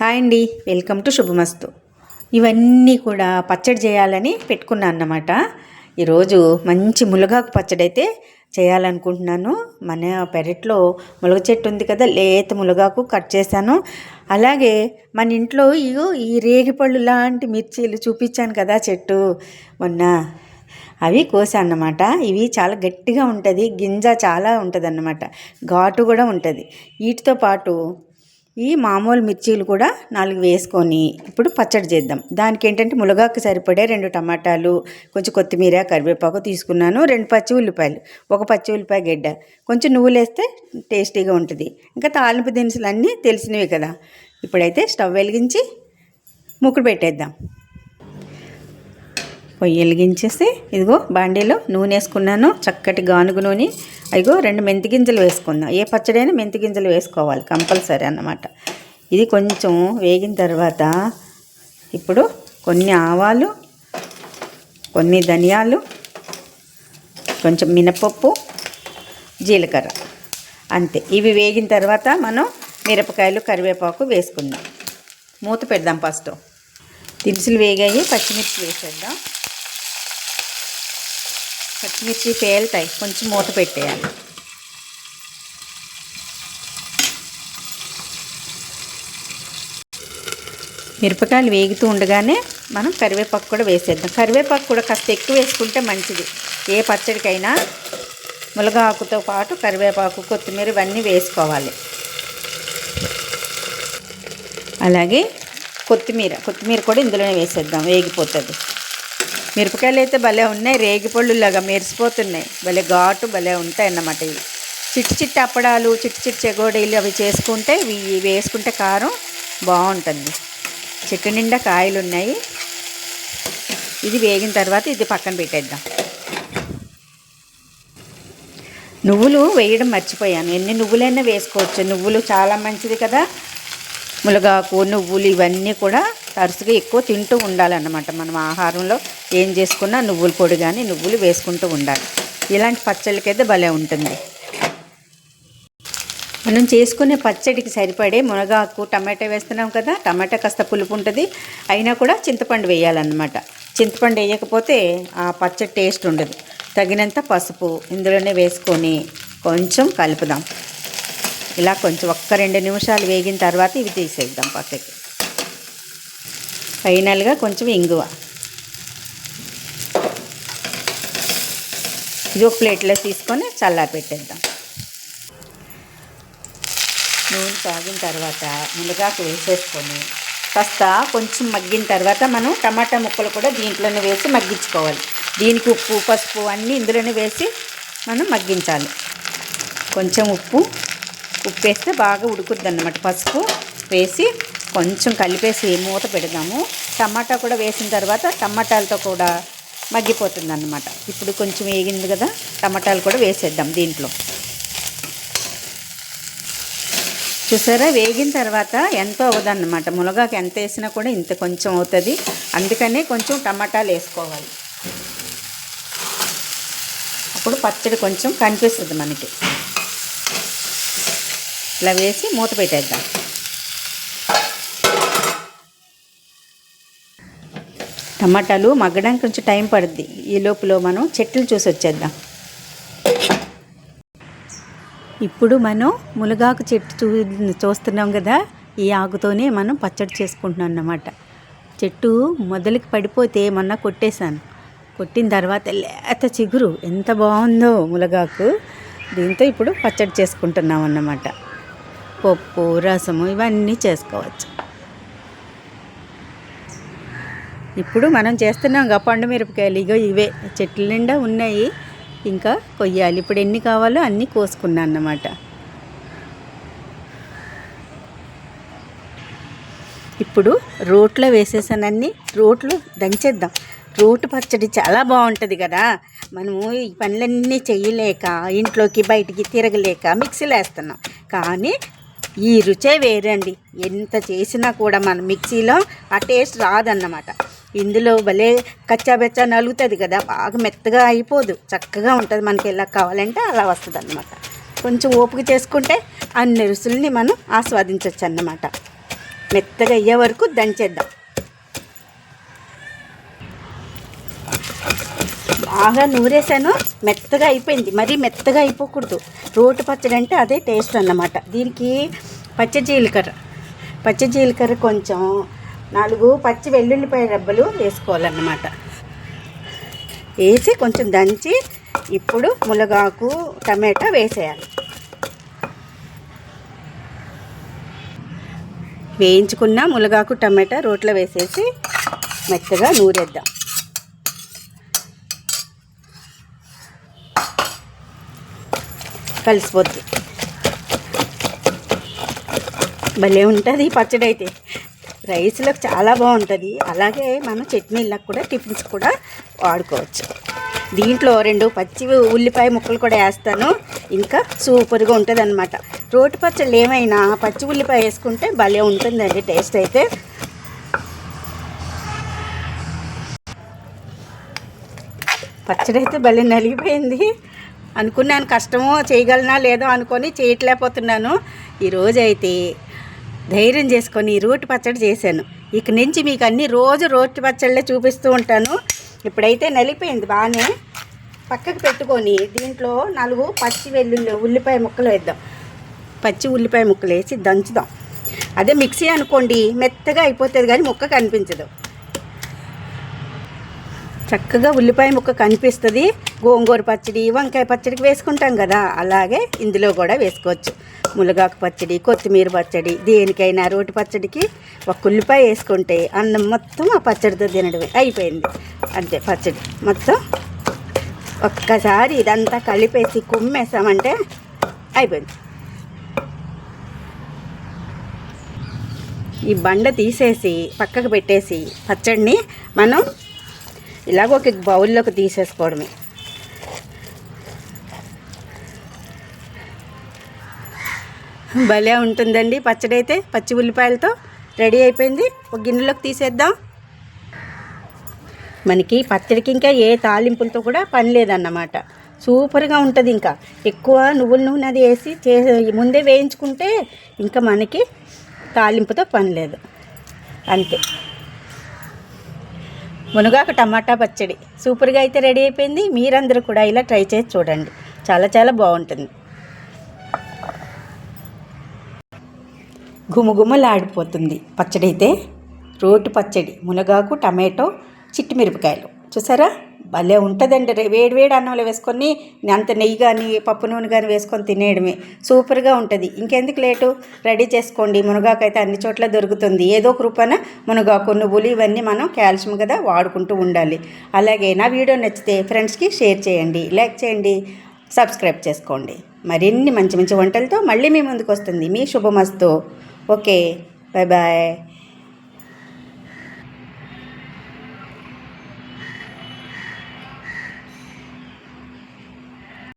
Hi అండి. Welcome to శుభమస్తు. ఇవన్నీ కూడా పచ్చడి చేయాలని పెట్టుకున్నాను అన్నమాట. ఈరోజు మంచి ములగాకు పచ్చడి అయితే చేయాలనుకుంటున్నాను. మన పెరట్లో ములగ చెట్టు ఉంది కదా లేత ములగాకు కట్ చేశాను. అలాగే మన ఇంట్లో ఇగో ఈ రేగిపళ్ళు లాంటి మిర్చీలు చూపించాను కదా చెట్టు. మొన్న అవి అన్నమాట. ఇవి చాలా గట్టిగా ఉంటుంది గింజ చాలా ఉంటుంది అన్నమాట ఘాటు కూడా ఉంటుంది. వీటితో పాటు ఈ మామూలు మిర్చీలు కూడా నాలుగు వేసుకొని ఇప్పుడు పచ్చడి చేద్దాం. దానికి ఏంటంటే మునగాకు సరిపడే రెండు టమాటాలు కొంచెం కొత్తిమీర కరివేపాకు తీసుకున్నాను. రెండు పచ్చి ఉల్లిపాయలు ఒక పచ్చి ఉల్లిపాయ గడ్డ. కొంచెం నువ్వులు వేస్తే టేస్టీగా ఉంటుంది. ఇంకా తాలింపు దినుసులు అన్నీ తెలిసినవి కదా. ఇప్పుడైతే స్టవ్ వెలిగించి ముక్కుడు పెట్టేద్దాం. పొయ్యి వెలిగించేసి ఇదిగో బాండీలో నూనె వేసుకున్నాను చక్కటి గానుగు నూనె. అదిగో రెండు మెంతి గింజలు వేసుకుందాం. ఏ పచ్చడైనా మెంతి గింజలు వేసుకోవాలి కంపల్సరీ అన్నమాట. ఇది కొంచెం వేగిన తర్వాత ఇప్పుడు కొన్ని ఆవాలు కొన్ని ధనియాలు కొంచెం మినపప్పు జీలకర్ర. అంతే. ఇవి వేగిన తర్వాత మనం మిరపకాయలు కరివేపాకు వేసుకుందాం. మూత పెడదాం ఫస్ట్. దినుసులు వేగాయి పచ్చిమిర్చి వేసేద్దాం. పచ్చిమిర్చి పేలుతాయి. కొంచెం మూత పెట్టేయాలి. మిరపకాయలు వేగుతూ ఉండగానే మనం కరివేపాకు కూడా వేసేద్దాం. కరివేపాకు కూడా కాస్త ఎక్కువ వేసుకుంటే మంచిది. ఏ పచ్చడికైనా ములగాకుతో పాటు కరివేపాకు కొత్తిమీర ఇవన్నీ వేసుకోవాలి. అలాగే కొత్తిమీర. కొత్తిమీర కూడా ఇందులోనే వేసేద్దాం. వేగిపోతుంది. మిరపకాయలు అయితే భలే ఉన్నాయి రేగిపళ్ళులాగా మెరిసిపోతున్నాయి. భలే ఘాటు భలే ఉంటాయి అన్నమాట ఇవి. చిట్టి చిట్టి అప్పడాలు చిట్టి చిట్టి చెగోడీలు అవి చేసుకుంటే ఇవి వేసుకుంటే కారం బాగుంటుంది. చెట్టు నిండా కాయలు ఉన్నాయి. ఇది వేగిన తర్వాత ఇది పక్కన పెట్టేద్దాం. నువ్వులు వేయడం మర్చిపోయాను. ఎన్ని నువ్వులైనా వేసుకోవచ్చు. నువ్వులు చాలా మంచిది కదా. మునగాకు నువ్వులు ఇవన్నీ కూడా తరచుగా ఎక్కువ తింటూ ఉండాలన్నమాట. మనం ఆహారంలో ఏం చేసుకున్నా నువ్వుల పొడి కానీ నువ్వులు వేసుకుంటూ ఉండాలి. ఇలాంటి పచ్చళ్ళకైతే భలే ఉంటుంది. మనం చేసుకునే పచ్చడికి సరిపడే మునగాకు టమాటా వేస్తున్నాం కదా టమాటా కాస్త పులుపు ఉంటుంది. అయినా కూడా చింతపండు వేయాలన్నమాట. చింతపండు వేయకపోతే ఆ పచ్చడి టేస్ట్ ఉండదు. తగినంత పసుపు ఇందులోనే వేసుకొని కొంచెం కలుపుదాం. ఇలా కొంచెం ఒక్క రెండు నిమిషాలు వేగిన తర్వాత ఇవి తీసేద్దాం పక్కకి. ఫైనల్గా కొంచెం ఇంగువ. ఇది ఒక ప్లేట్లో తీసుకొని చల్లారి పెట్టేద్దాం నూనె కాగిన తర్వాత మునగాకు వేసేసుకొని కాస్త కొంచెం మగ్గిన తర్వాత మనం టమాటా ముక్కలు కూడా దీంట్లోనే వేసి మగ్గించుకోవాలి. దీనికి ఉప్పు పసుపు అన్నీ ఇందులోనే వేసి మనం మగ్గించాలి. కొంచెం ఉప్పు ఉప్పు వేస్తే బాగా ఉడుకుద్ది అన్నమాట పసుపు వేసి కొంచెం కలిపేసి మూత పెడదాము. టమాటా కూడా వేసిన తర్వాత టమాటాలతో కూడా మగ్గిపోతుంది అన్నమాట ఇప్పుడు కొంచెం వేగింది కదా టమాటాలు కూడా వేసేద్దాం దీంట్లో. చూసారా? వేగిన తర్వాత ఎంతో అవ్వదన్నమాట మునగాకు ఎంత వేసినా కూడా ఇంత కొంచెం అవుతుంది. అందుకనే కొంచెం టమాటాలు వేసుకోవాలి. అప్పుడు పచ్చడి కొంచెం కనిపిస్తుంది మనకి. ఇలా వేసి మూత పెట్టేద్దాం. టమాటాలు మగ్గడానికి కొంచెం టైం పడుద్ది. ఈ లోపల మనం చెట్లు చూసి వచ్చేద్దాం. ఇప్పుడు మనం మునగాకు చెట్టు చూ చూస్తున్నాం కదా ఈ ఆకుతోనే మనం పచ్చడి చేసుకుంటున్నాం అన్నమాట. చెట్టు మొదలకి పడిపోతే మొన్న కొట్టేశాను. కొట్టిన తర్వాత లేత చిగురు. ఎంత బాగుందో మునగాకు. దీంతో ఇప్పుడు పచ్చడి చేసుకుంటున్నాం అన్నమాట. పప్పు రసము ఇవన్నీ చేసుకోవచ్చు. ఇప్పుడు మనం చేస్తున్నాం కదా పండు మిరపకాయలు. ఇగో ఇవే చెట్ల నిండా ఉన్నాయి. ఇంకా కొయ్యాలి. ఇప్పుడు ఎన్ని కావాలో అన్నీ కోసుకున్నాను అన్నమాట. ఇప్పుడు రోట్లో వేసేసానన్నీ. రోట్లో దంచేద్దాం. రోటు పచ్చడి చాలా బాగుంటుంది కదా. మనము ఈ పనులన్నీ చేయలేక ఇంట్లోకి బయటికి తిరగలేక మిక్సీలో వేస్తున్నాం. కానీ ఈ రుచే వేరండి. ఎంత చేసినా కూడా మన మిక్సీలో ఆ టేస్ట్ రాదన్నమాట. ఇందులో భలే కచ్చాబెచ్చా నలుగుతుంది కదా బాగా మెత్తగా అయిపోదు. చక్కగా ఉంటుంది మనకి ఎలా కావాలంటే అలా వస్తుంది అన్నమాట కొంచెం ఓపిక చేసుకుంటే అన్ని రుచుల్ని మనం ఆస్వాదించవచ్చు అన్నమాట మెత్తగా అయ్యే వరకు దంచేద్దాం. బాగా నూరేసాను మెత్తగా అయిపోయింది. మరీ మెత్తగా అయిపోకూడదు. రోటి పచ్చడి అంటే అదే టేస్ట్ అన్నమాట. దీనికి పచ్చి జీలకర్ర. పచ్చి జీలకర్ర కొంచెం నాలుగు పచ్చి వెల్లుల్లిపాయ రెబ్బలు వేసుకోవాలన్నమాట. వేసి కొంచెం దంచి ఇప్పుడు మునగాకు టమాటా వేసేయాలి. వేయించుకున్న మునగాకు టమాటా రోట్లో వేసేసి మెత్తగా నూరేద్దాం. కలిసిపోద్ది. భలే ఉంటుంది పచ్చడి అయితే రైస్లోకి చాలా బాగుంటుంది. అలాగే మనం చట్నీలకు కూడా టిఫిన్స్ కూడా వాడుకోవచ్చు. దీంట్లో రెండు పచ్చి ఉల్లిపాయ ముక్కలు కూడా వేస్తాను. ఇంకా సూపర్గా ఉంటుంది అనమాట రోటి పచ్చళ్ళు ఏమైనా పచ్చి ఉల్లిపాయ వేసుకుంటే భలే ఉంటుందండి టేస్ట్ అయితే. పచ్చడి అయితే భలే నలిగిపోయింది. అనుకున్నాను కష్టమో చేయగలనా లేదో అనుకొని చేయట్లేకపోతున్నాను. ఈరోజు అయితే ధైర్యం చేసుకొని రోటి పచ్చడి చేశాను. ఇక నుంచి మీకు అన్ని రోజు రోటి పచ్చళ్ళే చూపిస్తూ ఉంటాను. ఇప్పుడైతే నలిపోయింది బాగానే. పక్కకు పెట్టుకొని దీంట్లో నాలుగు పచ్చి వెల్లుల్లి ఉల్లిపాయ ముక్కలు వేద్దాం. పచ్చి ఉల్లిపాయ ముక్కలు వేసి దంచుదాం. అదే మిక్సీ అనుకోండి మెత్తగా అయిపోతుంది కానీ ముక్క కనిపించదు చక్కగా ఉల్లిపాయ ముక్క కనిపిస్తుంది. గోంగూర పచ్చడి వంకాయ పచ్చడికి వేసుకుంటాం కదా. అలాగే ఇందులో కూడా వేసుకోవచ్చు. ములగాకు పచ్చడి కొత్తిమీర పచ్చడి దేనికైనా రోటి పచ్చడికి ఒక ఉల్లిపాయ వేసుకుంటే అన్నం మొత్తం ఆ పచ్చడితో తినడమే. అయిపోయింది. అంతే పచ్చడి మొత్తం ఒక్కసారి ఇదంతా కలిపేసి కుమ్మేసామంటే అయిపోయింది. ఈ బండ తీసేసి పక్కకు పెట్టేసి పచ్చడిని మనం ఇలాగ ఒక బౌల్లోకి తీసేసుకోవడమే భలే ఉంటుందండి పచ్చడి అయితే పచ్చి ఉల్లిపాయలతో. రెడీ అయిపోయింది. ఒక గిన్నెలోకి తీసేద్దాం. మనకి పచ్చడికి ఇంకా ఏ తాలింపులతో కూడా పని లేదన్నమాట. సూపర్గా ఉంటుంది ఇంకా. ఎక్కువ నువ్వుల నూనె అది వేసి చే ముందే వేయించుకుంటే ఇంకా మనకి తాలింపుతో పని లేదు. అంతే. మునగాకు టమాటా పచ్చడి. సూపర్గా అయితే రెడీ అయిపోయింది. మీరందరూ కూడా ఇలా ట్రై చేసి చూడండి. చాలా చాలా బాగుంటుంది. గుమగుమలాడిపోతుంది పచ్చడి అయితే రోటి పచ్చడి మునగాకు టమాటో చిట్టిమిరపకాయలు చూసారా? భలే ఉంటుందండి రే- వేడి వేడి అన్నంలో వేసుకొని అంత నెయ్యి కానీ పప్పు నూనె కానీ వేసుకొని తినేయడమే. సూపర్గా ఉంటుంది. ఇంకెందుకు లేటు? రెడీ చేసుకోండి. మునగాకు అయితే అన్ని చోట్ల దొరుకుతుంది. ఏదో ఒక రూపాన మునగాకు నువ్వులు ఇవన్నీ మనం కాల్షియం కదా వాడుకుంటూ ఉండాలి. అలాగే నా వీడియో నచ్చితే ఫ్రెండ్స్కి షేర్ చేయండి. లైక్ చేయండి. సబ్స్క్రైబ్ చేసుకోండి. మరిన్ని మంచి మంచి వంటలతో మళ్ళీ మీ ముందుకు వస్తుంది. మీ శుభమస్తు. ఓకే. Bye bye